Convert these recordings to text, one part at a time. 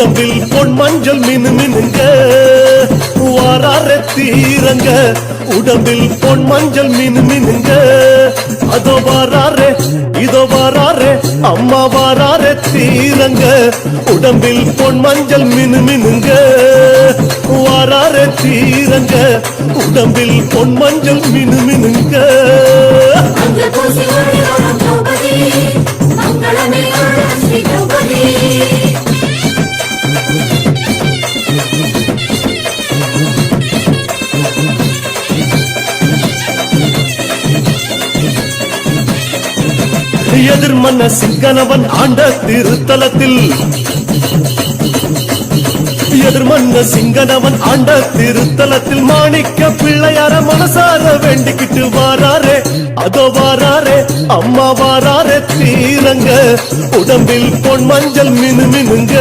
உடம்பில் பொன் மஞ்சள் மினு மினுங்க வாரார தீரங்க. உடம்பில் பொன் மஞ்சள் மினு மினுங்க அதோ வாராரே இதோ வாராரே அம்மா வாராரே தீரங்க. உடம்பில் பொன் மஞ்சள் மினு மினுங்க வாராரே தீரங்க. உடம்பில் பொன் மஞ்சள் மினு மினுங்க அங்கபூசி ஒளியோடும் மங்களமே ஸ்ரீ திரௌபதி. எதிர்மன்ன சிங்கனவன் ஆண்ட திருத்தலத்தில். எதிர்மன்ன சிங்கனவன் ஆண்ட திருத்தலத்தில். மாணிக்க பிள்ளையார மனசார வேண்டிக்கிட்டு வாராரே. அதோ வாராரே அம்மா வாராரே தீரங்க. உடம்பில் பொன் மஞ்சள் மினு மினுங்க.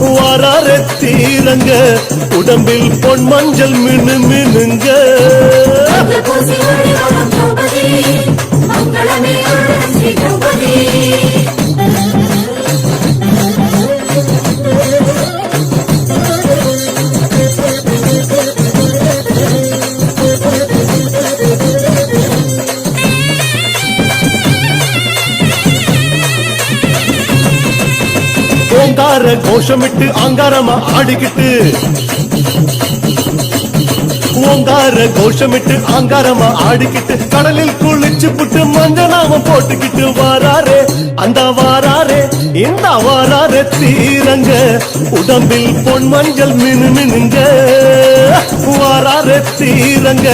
வாராரே தீரங்க. உடம்பில் பொன் மஞ்சள் மினு மினுங்க. அங்கபூசி ஒளியோடும் திரௌபதி. மங்களமே கோஷமிட்டு அங்காரமா ஆடிக்கிட்டு. ஓங்கார கோஷமிட்டு ஆங்காரமா ஆடிக்கிட்டு கடலில் குளிச்சு புட்டு மஞ்சனாம போட்டுக்கிட்டு வாராரே அந்த வாராரே இந்த வாராரே தீரங்க. உடம்பில் பொன் மஞ்சள் மினு மினுங்க. வாராரே தீரங்க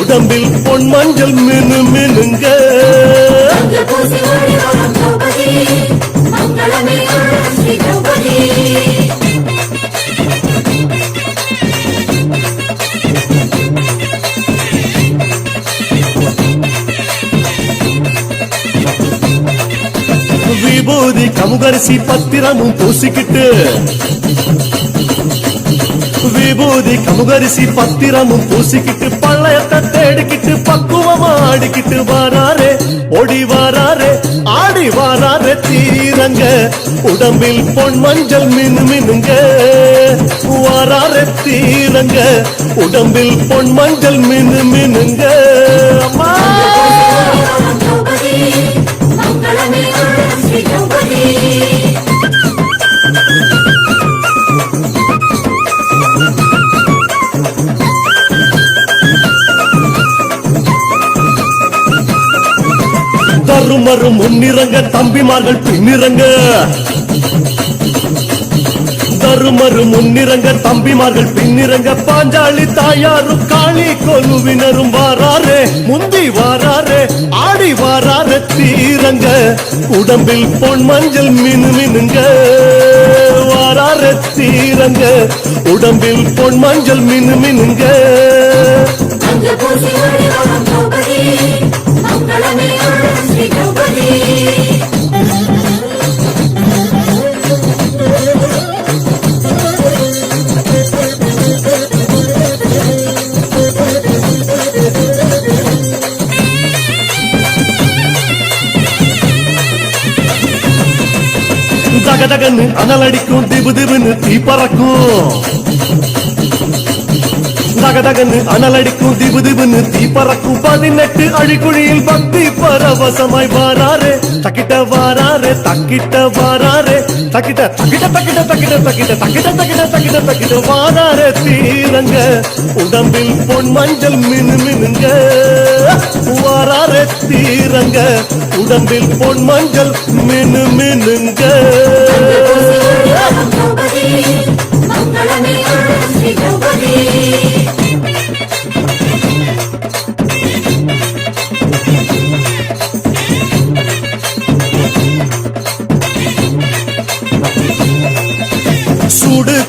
உடம்பில் பொன் மஞ்சள் மினு மினுங்க. மங்களமே அருளும் ஸ்ரீ திரௌபதி விபூதி கமுகரிசி பத்திரமும் பூசிக்கிட்டு விபூதி கமுகரிசி பத்திரமும் பூசிக்கிட்டு பள்ளயத்தை தேடிக்கிட்டு பக்குவமா ஆடிக்கிட்டு வாராரே ஓடி வாராரே ஆடி வாராரே தீரங்க உடம்பில் பொன் மஞ்சள் மினு மினுங்க வாராரே தீரங்க உடம்பில் பொன் மஞ்சள் மினு மினுங்க அம்மா மங்களமே அருளும் ஸ்ரீ தருமரும் முன்னிறங்க தம்பிமார்கள் பின்னிறங்க. தருமரு முன்னிறங்க தம்பிமார்கள் பின்னிறங்க. பாஞ்சாலி தாயாரும் காளி கொலுவினரும் வாராரே முந்தி வாராரே ஆடி வாராரே தீரங்க. உடம்பில் பொன் மஞ்சள் மினு மினுங்க. வாராரே தீரங்க. உடம்பில் பொன் மஞ்சள் மினு மினுங்க. మంగళమే శ్రీ గౌపతి தகதகன்னு அனலடிக்கும் திபு திபுன்னு தீப்பறக்கும் தகதகன்னு அனலடிக்கும் திபு திபுன்னு தீ பறக்கும் பதினெட்டு அழிக்குழியில் பக்தி பரவசமாய் வாராரே தக்கிட்ட வாராரே தக்கிட்ட வாராரே தக்கிட்ட தக்கிட்ட தக்கிட்ட தக்கிட்ட தக்கிட்ட தக்கிட்ட தக்கிட்ட தக்கிட்ட தக்கிட்ட வாராரே தீரங்க உடம்பில் பொன் மஞ்சள் மினு மினுங்க வாராரே தீரங்க உடம்பில் பொன் மஞ்சள் மினு மினுங்க அங்கபூசி ஒளியோடும் மங்களமே ஸ்ரீ திரௌபதி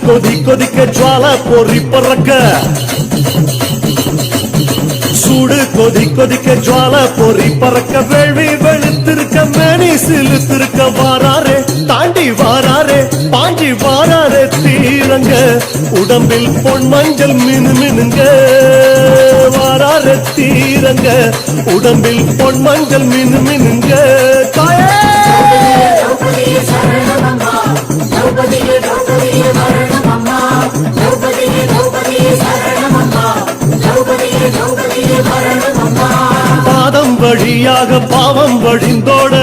கொதி கொதிக்க ஜுவால பொறி பறக்க சூடு கொதி கொதிக்க ஜுவால பொறி பறக்க வேள்வி வெளுத்திருக்க மேனி சிலுத்திருக்க வாராரே தாண்டி வாராரே பாஞ்சி வாராரே தீரங்க உடம்பில் பொன் மஞ்சள் மினு மினுங்க வாராரே தீரங்க உடம்பில் பொன் மஞ்சள் மினு மினுங்க தாயே பாதம் வழியாக பாவம் வழிந்தோட.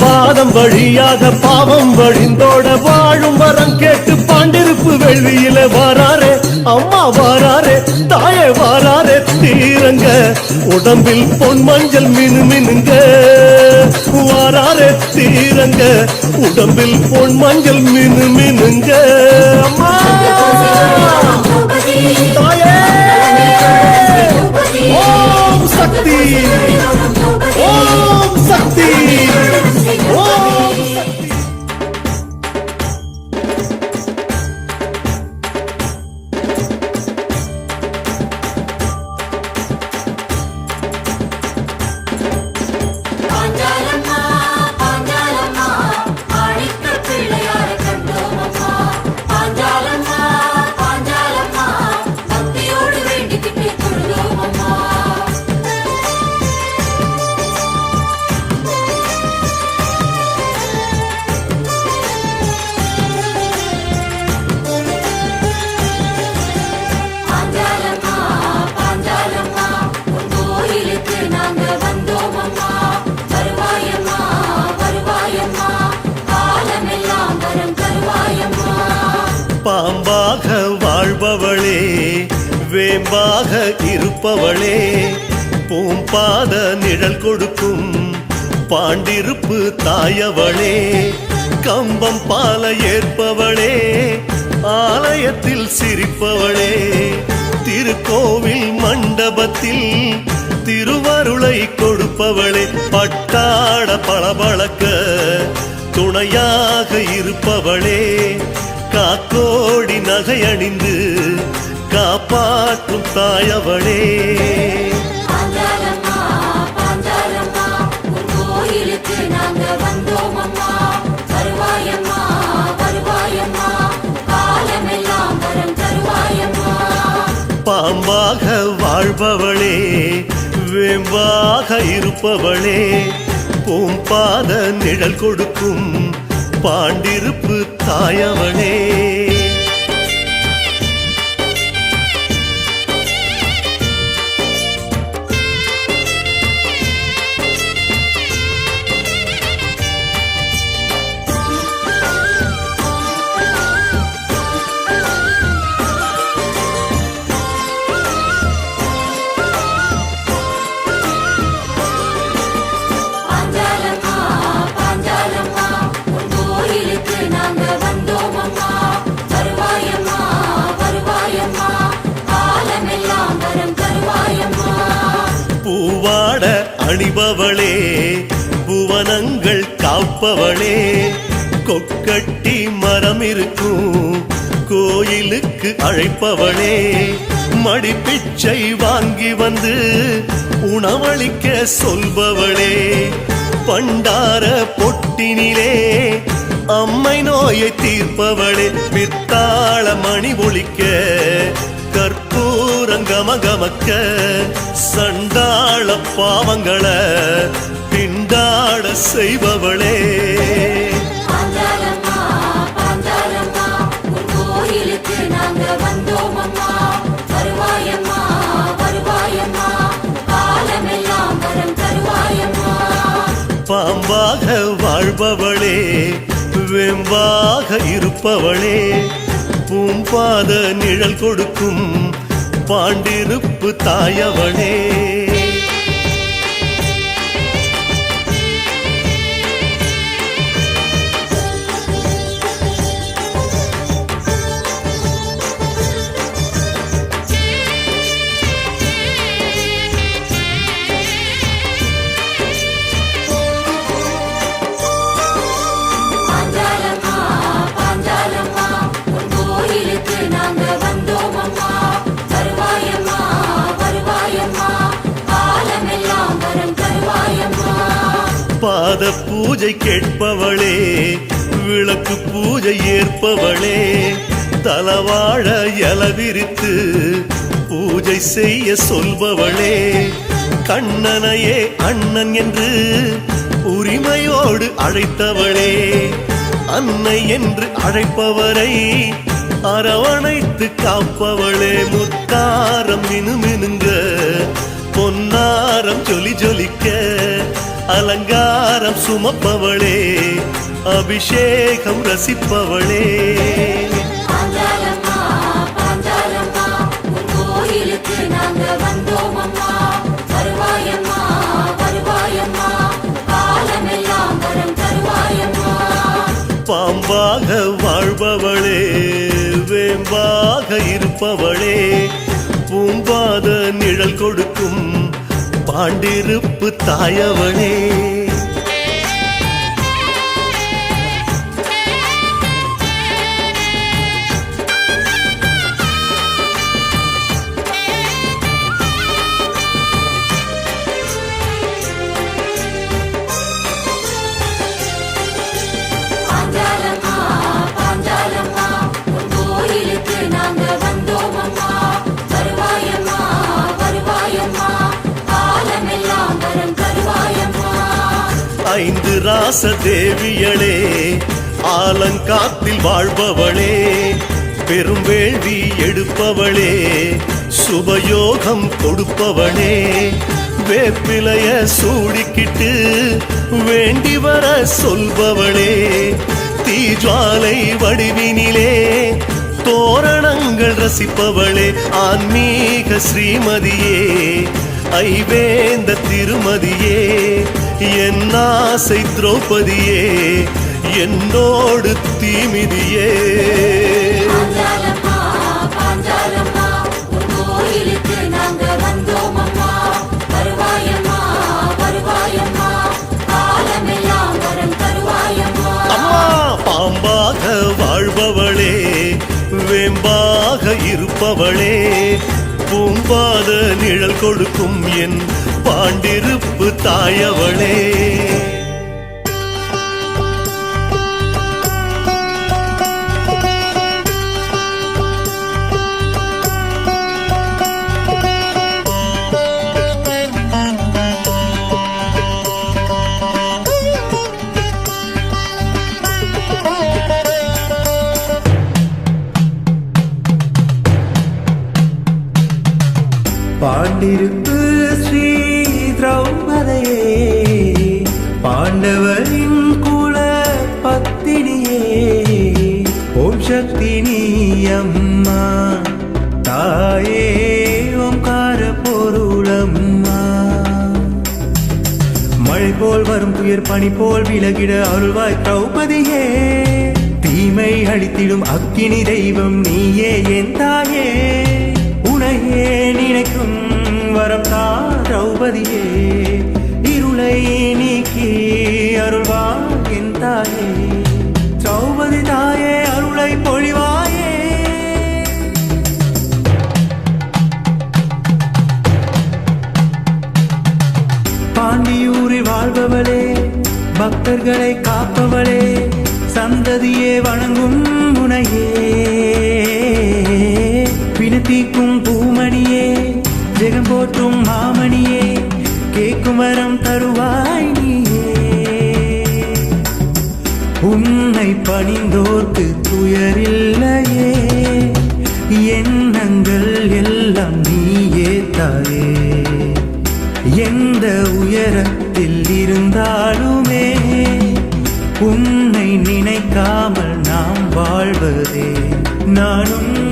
பாதம் வழியாக பாவம் வழிந்தோட வாழும் வரம் கேட்டு பாண்டிருப்பு வெள்ளியில வாராரே அம்மா வாராரே தாயே வாராரே தீரங்க. உடம்பில் பொன் மஞ்சள் மினு மினுங்க. வாராரே தீரங்க. உடம்பில் பொன் மஞ்சள் மினு மினுங்க. அம்மா! தாயே! ஓம் சக்தி! ஓம் சக்தி! வேம்பாக இருப்பவளே பூம்பாத நிழல் கொடுக்கும் பாண்டிருப்பு தாயவளே கம்பம் பால ஏற்பவளே ஆலயத்தில் சிரிப்பவளே திருக்கோவில் மண்டபத்தில் திருவருளை கொடுப்பவளே பட்டாட பளபளக்க துணையாக இருப்பவளே காக்கோடி நகையணிந்து அணிந்து காப்பாற்றும் தாயவளே. பாம்பாக வாழ்பவளே வேம்பாக இருப்பவளே. பூம்பாத நிழல் கொடுக்கும் பாண்டிருப்பு தாயவளே. அணிபவளே புவனங்கள் காப்பவளே கொக்கட்டி மரம் இருக்கும் கோயிலுக்கு அழைப்பவளே மடிப்பிச்சை வாங்கி வந்து உணவளிக்க சொல்பவளே பண்டார பொட்டினிலே அம்மை நோயை தீர்ப்பவளே பித்தாள மணி ஒழிக்க கற்பூரங்கமகமக்க சண்டாள பாவங்களை திண்டாட செய்பவளே. பாம்பாக வாழ்பவளே வெம்பாக இருப்பவளே. பூம்பாத நிழல் கொடுக்கும் பாண்டிருப்பு தாயவளே பூஜை கேட்பவளே விளக்கு பூஜை ஏற்பவளே தலவாழ எலவிரித்து பூஜை செய்ய சொல்பவளே கண்ணனையே அண்ணன் என்று உரிமையோடு அழைத்தவளே அன்னை என்று அழைப்பவரை அரவணைத்து காப்பவளே முத்தாரம் மினுமினுங்க பொன்னாரம் ஜொலி ஜொலிக்க அலங்காரம் சுமப்பவளே அபிஷேகம் ரசிப்பவளே. பாம்பாக வாழ்பவளே வேம்பாக இருப்பவளே பூம்பாத நிழல் கொடுக்கும் பாண்டிருப்பு தாயவளே ஐந்து தேவியளே ஆலங்காத்தில் வாழ்பவளே பெரும் வேள்வி எடுப்பவளே சுபயோகம் கொடுப்பவளே. வேப்பிலைய சூடிக்கிட்டு வேண்டி வர சொல்பவளே தீஜ்வாலை வடிவினிலே தோரணங்கள் ரசிப்பவளே ஆன்மீக ஸ்ரீமதியே ஐவேந்த திருமதியே. என் ஆசை திரௌபதியே என்னோடு தீமிதியே. பாம்பாக வாழ்பவளே வேம்பாக இருப்பவளே. பூம்பாத நிழல் கொடுக்கும் என் பாண்டிருப்பு தாயவளே. அம்மா. தாயே ஓம்கார பொருளம்மா மழை போல் வரும் துயர் பனி போல் விலகிட அருள்வாய் திரௌபதியே. தீமை அழித்திடும் அக்கினி தெய்வம் நீயே என் தாயே. உனையே நினைக்கும் வரம் தா திரௌபதியே. இருளை நீக்கி அருள்வாய் என் தாயே. திரௌபதி தாயே அருளை பொழிவா பக்தர்களை காப்பவளே சந்ததியே வணங்கும் முனையே. பிணத்தீக்கும் பூமணியே ஜெகம் போற்றும் மாமணியே கேக்கும் வரம் தருவாய் நீயே. உன்னை பணிந்தோர்க்கு துயரில்லையே எண்ணங்கள் எல்லாம் நீயே தாயே. எந்த உயரத்தில் இருந்தாலுமே உன்னை நினைக்காமல் நாம் வாழ்வதே. நானும்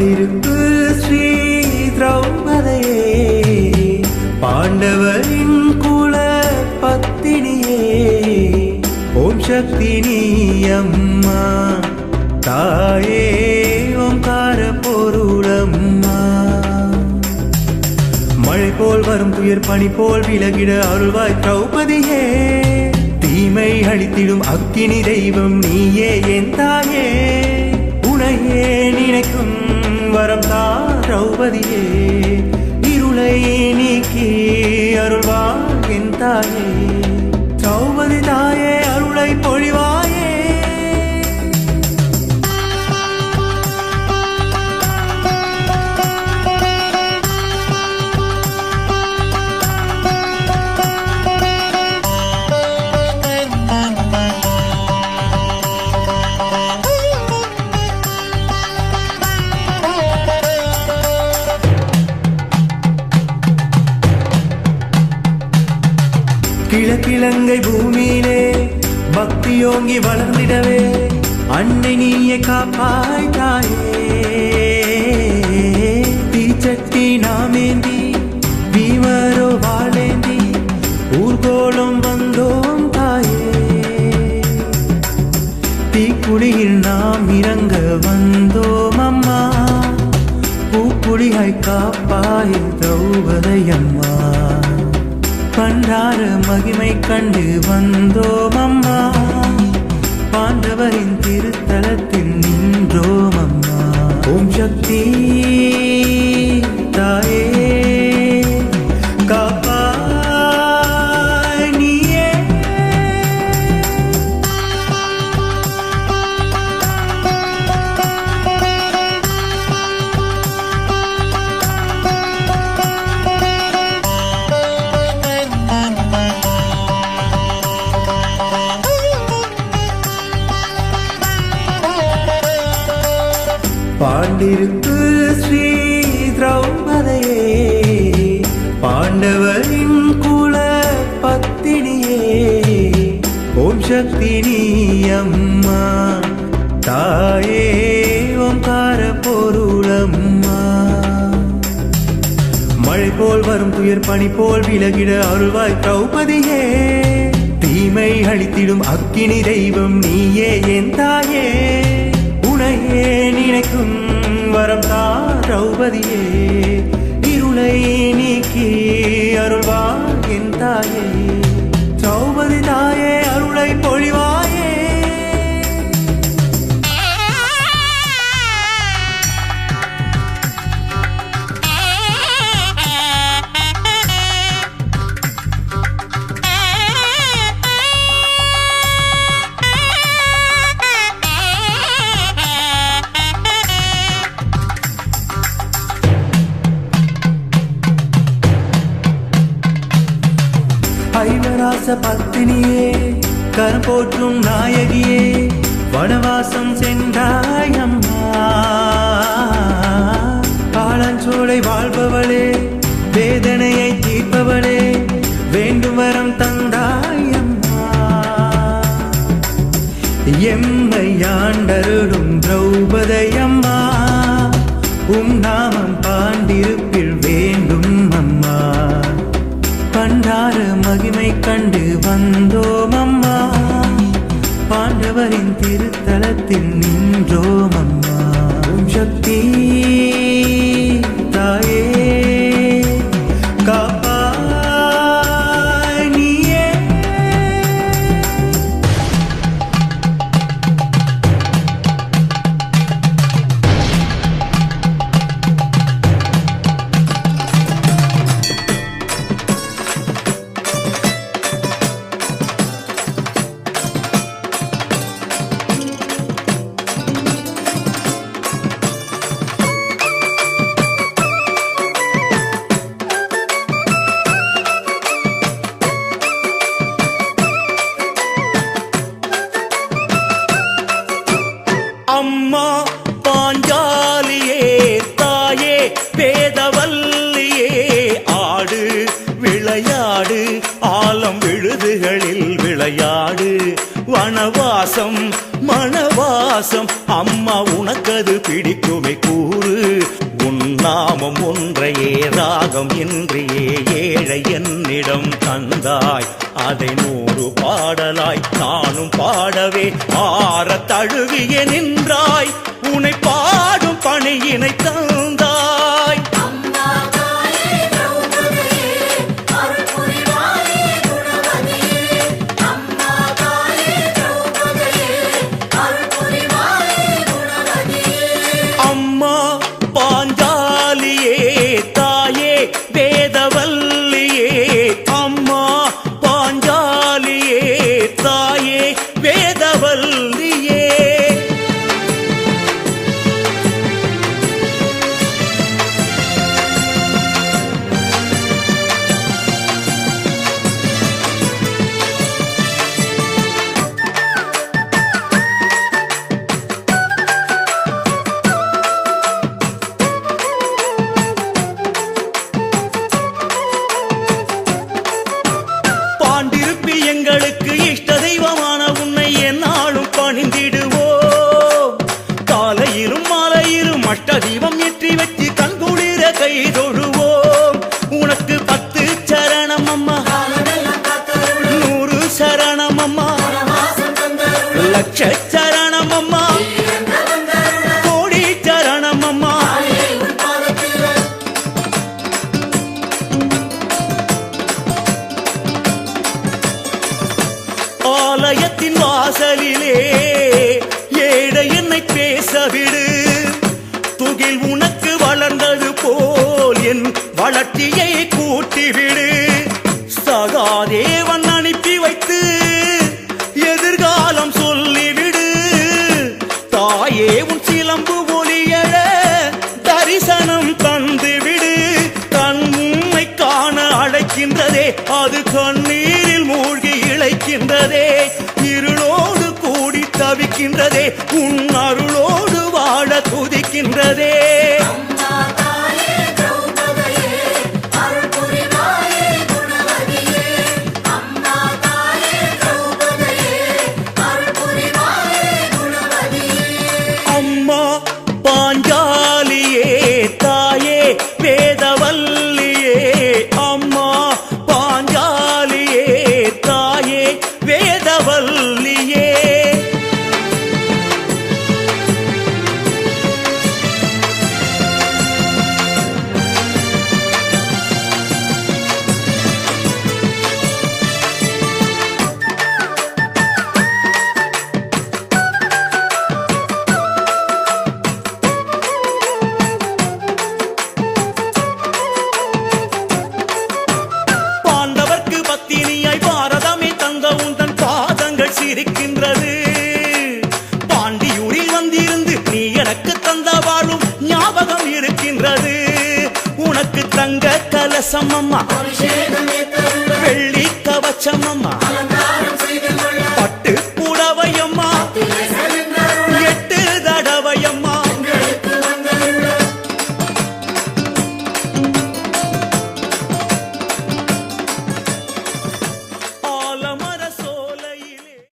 பாண்டிருப்பு ஸ்ரீ திரௌபதையே. பாண்டவரின் குல பத்தினியே ஓம் சக்தி நீ அம்மா. தாயே ஓம்கார பொருளம்மா மழை போல் வரும் துயர் பனி போல் விலகிட அருள்வாய் திரௌபதியே. தீமை அழித்திடும் அக்கினி தெய்வம் நீயே என் தாயே. உனையே நினைக்கும் வரம் தாரௌபதியே இருளை நீக்கி அருள்வாய் என் தாயே. பக்தியோங்கி வளர்ந்திடவே அன்னை நீயே காப்பாய் தாயே. போல் விலகிட அருள்வாய் திரௌபதியே. தீமை அழித்திடும் அக்கினி தெய்வம் நீயே என் தாயே. உனையே நினைக்கும் வரம் தா திரௌபதியே. இருளை நீ வனவாசம் சென்றாய் அம்மா. வாழ்பவளே வேதனையை தீர்ப்பவளே வேண்டும் வரம் தந்தாய் எம்மை ஆண்டருளும் திரௌபதையம்மா உம் நாமம் பாண்டிருப்பில் வேண்டும் அம்மா. பண்டாறு மகிமை கண்டு வந்தோம் அம்மா. பாண்டவரின் திருத்தலத்தில் நின்றோம் பாசம். அம்மா உனக்கது பிடிக்குமே கூறு. உன் நாமம் ஒன்றையே ராகம் என்றே ஏழை என்னிடம் தந்தாய். அதை நூறு பாடலாய் நானும் பாடவே ஆற தழுவிய நின்றாய். உனை பாடும் பணியினை தந்தாய் Echa துதிக்கின்றதே. உன் அருளோடு வாழ துதிக்கின்றதே.